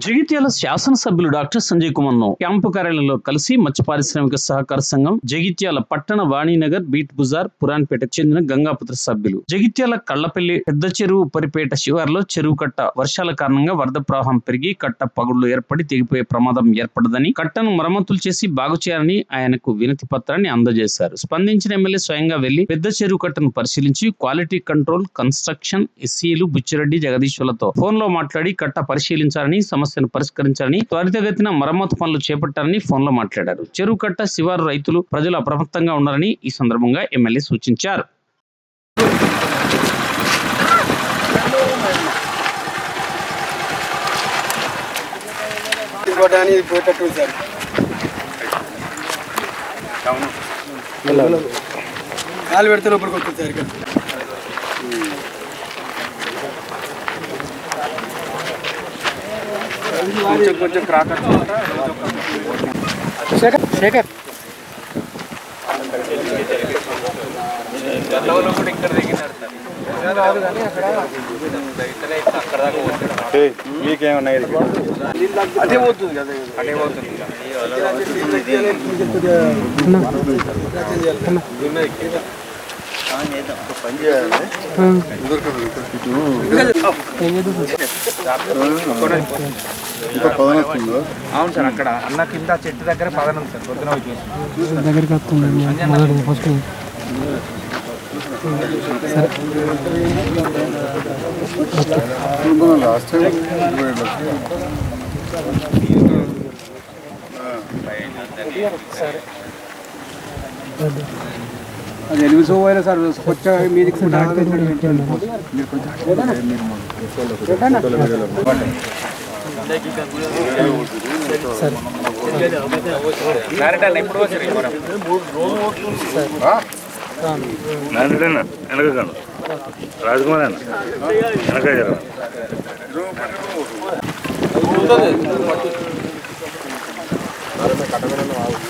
జగిత్యాల శాసనసభ్యులు doctor Sanjay కుమార్ను camp కార్యాలయంలో కలిసి మత్స్య పారిశ్రామిక సహకార సంఘం జగిత్యాల పట్టణ వాణినగర్ బీట్ బుజార్ పురాన్పేటకు చెందిన గంగాపుత్ర సభ్యులు. జగిత్యాల కళ్ళపల్లి పెద్ద చెరువు పరిపేట శివార్లో చెరువు కట్ట వర్షాల కారణంగా వరద ప్రవాహం పెరిగి కట్ట పగుళ్ళు ఏర్పడి తెగిపోయే ప్రమాదం ఏర్పడదని కట్టను మరమ్మతులు చేసి బాగు చేయాలని ఆయనకు వినతి పత్రాన్ని అందజేశారు. స్పందించిన ఎమ్మెల్యే స్వయంగా వెళ్ళి పెద్ద చెరువు కట్టను పరిశీలించి క్వాలిటీ కంట్రోల్ కన్స్ట్రక్షన్ ఎస్సీలు బుచ్చిరెడ్డి జగదీశ్వర్లతో ఫోన్లో మాట్లాడి కట్ట పరిశీలించాలని సమస్యను పరిష్కరించాలని త్వరితగతిన మరమ్మతు పనులు చేపట్టాలని ఫోన్లో మాట్లాడారు. చెరువు కట్ట శివారు రైతులు ప్రజలు అప్రమత్తంగా ఉండాలని ఈ సందర్భంగా ఎమ్మెల్యే సూచించారు. ఇంకోటాని పోయేటట్టు సార్. కాలు పెడితే లోపలికి వస్తుంది సార్ ఇక్కడ. కొంచెం కొంచెం క్రాక్ శేఖర్ శేఖర్. గతంలో కూడా ఇక్కడ దిగినారు మీకేమన్నా అదే పోతుంది. కదా అదే పోతుంది. పని చేయాలి ఇంకా పదనొస్తుందో అవును సార్ అక్కడ అన్న కింద చెట్టు దగ్గర పదనం సార్ పొద్దున వచ్చి దగ్గరికి వస్తుంది మొదలు ఫస్ట్ ఇప్పుడు మనం లాస్ట్ టైం. ఇరవై ఏడు లక్షలు అది ఎనిమిది సో పోయినా సార్ వచ్చా మీదికి రాజకుమార్ అన్న వెనక జర వెనక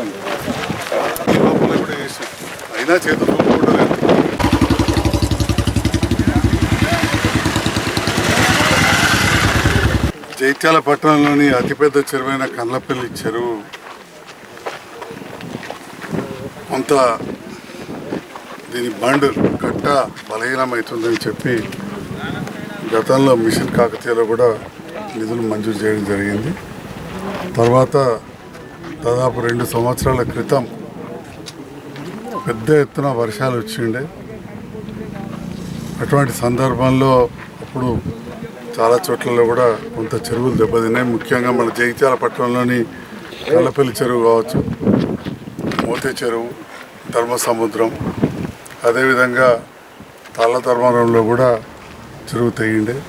ఈ లోపల కూడా అయినా చేతులు ఒప్పుకుంటలేదు జైత్యాల పట్టణంలోని అతిపెద్ద చెరువైన కన్నపల్లి చెరువు కొంత దీని బండ్ కట్ట బలహీనమవుతుందని చెప్పి గతంలో మిషన్ కాకతీయలో కూడా నిధులు మంజూరు చేయడం జరిగింది. తర్వాత దాదాపు రెండు సంవత్సరాల క్రితం పెద్ద ఎత్తున వర్షాలు వచ్చిండే. అటువంటి సందర్భంలో అప్పుడు చాలా చోట్లలో కూడా కొంత చెరువులు దెబ్బతిన్నాయి. ముఖ్యంగా మన జగిత్యాల పట్టణంలోని కళ్ళపల్లి చెరువు కావచ్చు మోతే చెరువు ధర్మసముద్రం అదేవిధంగా తాళ్ళ కూడా చెరువు తెగిండే.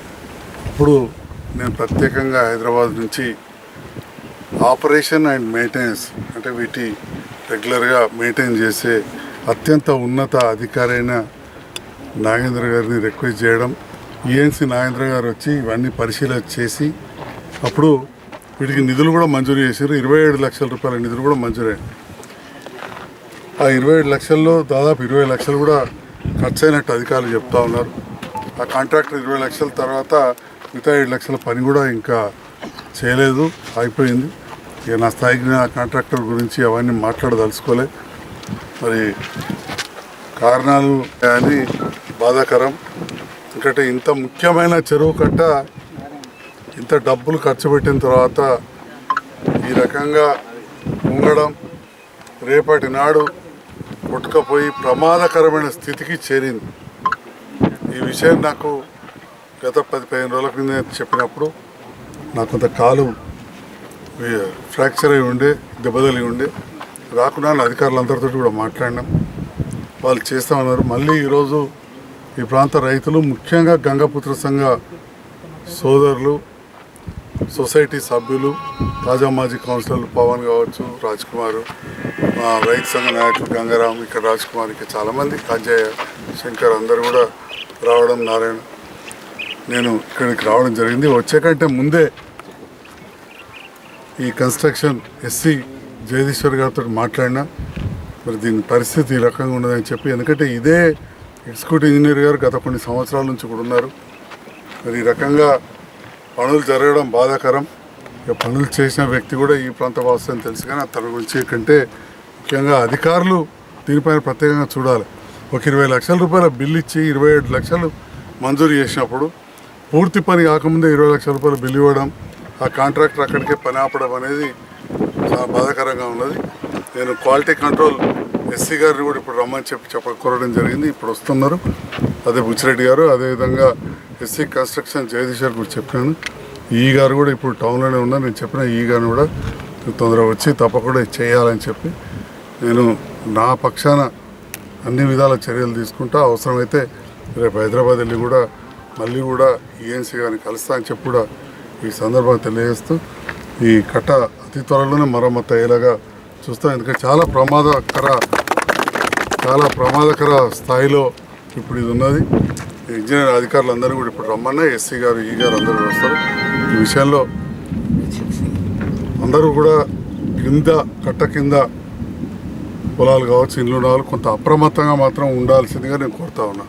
అప్పుడు నేను ప్రత్యేకంగా హైదరాబాద్ నుంచి ఆపరేషన్ అండ్ మెయింటెనెన్స్ అంటే వీటి రెగ్యులర్గా మెయింటైన్ చేసే అత్యంత ఉన్నత అధికారి అయిన నాగేంద్ర గారిని రిక్వెస్ట్ చేయడం ఈఎన్సి నాగేంద్ర గారు వచ్చి ఇవన్నీ పరిశీలన చేసి అప్పుడు వీటికి నిధులు కూడా మంజూరు చేశారు. ఇరవై ఏడు లక్షల రూపాయల నిధులు కూడా మంజూరయ్యాయి ఆ ఇరవై ఏడు లక్షల్లో దాదాపు ఇరవై లక్షలు కూడా ఖర్చు అయినట్టు అధికారులు చెప్తా ఉన్నారు. ఆ కాంట్రాక్టర్ ఇరవై లక్షల తర్వాత మిగతా ఏడు లక్షల పని కూడా ఇంకా చేయలేదు అయిపోయింది ఇక నా స్థాయికి నా కాంట్రాక్టర్ గురించి అవన్నీ మాట్లాడదలుచుకోలే. మరి కారణాలు అని బాధాకరం. ఎందుకంటే ఇంత ముఖ్యమైన చెరువు కట్ట ఇంత డబ్బులు ఖర్చు పెట్టిన తర్వాత ఈ రకంగా ఉండడం రేపటి నాడు కొట్టుకపోయి ప్రమాదకరమైన స్థితికి చేరింది. ఈ విషయం నాకు గత పది పదిహేను రోజుల కింద చెప్పినప్పుడు నాకు కొంత కాలు ఫ్రాక్చర్ అయి ఉండే దెబ్బతలి ఉండే రాకుండా అధికారులందరితో కూడా మాట్లాడినాం. వాళ్ళు చేస్తామన్నారు. మళ్ళీ ఈరోజు ఈ ప్రాంత రైతులు ముఖ్యంగా గంగాపుత్ర సంఘ సోదరులు సొసైటీ సభ్యులు తాజా మాజీ కౌన్సిలర్లు పవన్ కావచ్చు రాజ్ కుమార్ మా రైతు సంఘ నాయకులు గంగారాం ఇక్కడ రాజ్ ఇక్కడ చాలామంది అజయ్ శంకర్ అందరు కూడా రావడం నారాయణ నేను ఇక్కడికి రావడం జరిగింది. వచ్చే కంటే ముందే ఈ కన్స్ట్రక్షన్ ఎస్సీ జగదీశ్వర్ గారితో మాట్లాడినా మరి దీని పరిస్థితి ఈ రకంగా ఉండదని చెప్పి ఎందుకంటే ఇదే ఎగ్జిక్యూటివ్ ఇంజనీర్ గారు గత కొన్ని సంవత్సరాల నుంచి కూడా ఉన్నారు. మరి ఈ రకంగా పనులు జరగడం బాధాకరం. ఇక పనులు చేసిన వ్యక్తి కూడా ఈ ప్రాంత వాస్తవం తెలుసు కానీ తన గురించి కంటే ముఖ్యంగా అధికారులు దీనిపైన ప్రత్యేకంగా చూడాలి. ఒక ఇరవై లక్షల రూపాయల బిల్లు ఇచ్చి ఇరవై ఏడు లక్షలు మంజూరు చేసినప్పుడు పూర్తి పని కాకముందే ఇరవై లక్షల రూపాయల బిల్లు ఇవ్వడం ఆ కాంట్రాక్టర్ అక్కడికే పని ఆపడం అనేది చాలా బాధాకరంగా ఉన్నది. నేను క్వాలిటీ కంట్రోల్ ఎస్సీ గారిని కూడా ఇప్పుడు రమ్మని చెప్పి చెప్ప కోరడం జరిగింది. ఇప్పుడు వస్తున్నారు. అదే బుచ్చిరెడ్డి గారు అదేవిధంగా ఎస్సీ కన్స్ట్రక్షన్ జగదీశ్వర్ కూడా చెప్పాను. ఈ గారు కూడా ఇప్పుడు టౌన్లోనే ఉన్నారు. నేను చెప్పిన ఈ గారిని కూడా తొందరగా వచ్చి తప్పకుండా చేయాలని చెప్పి నేను నా పక్షాన అన్ని విధాల చర్యలు తీసుకుంటా అవసరమైతే రేపు హైదరాబాద్ వెళ్ళి కూడా మళ్ళీ కూడా ఈఎన్సీ గారిని కలుస్తా అని చెప్పి కూడా ఈ సందర్భంగా తెలియజేస్తూ ఈ కట్ట అతి త్వరలోనే మరమ్మతు అయ్యేలాగా చూస్తాం. ఎందుకంటే చాలా ప్రమాదకర చాలా ప్రమాదకర స్థాయిలో ఇప్పుడు ఇది ఉన్నది. ఇంజనీర్ అధికారులు అందరూ కూడా ఇప్పుడు రమ్మన్నా ఎస్సీ గారు ఈ గారు అందరూ వస్తారు. ఈ విషయంలో అందరూ కూడా కింద కట్ట కింద పొలాలు కావచ్చు ఇల్లు కావాలి కొంత అప్రమత్తంగా మాత్రం ఉండాల్సిందిగా నేను కోరుతా ఉన్నా.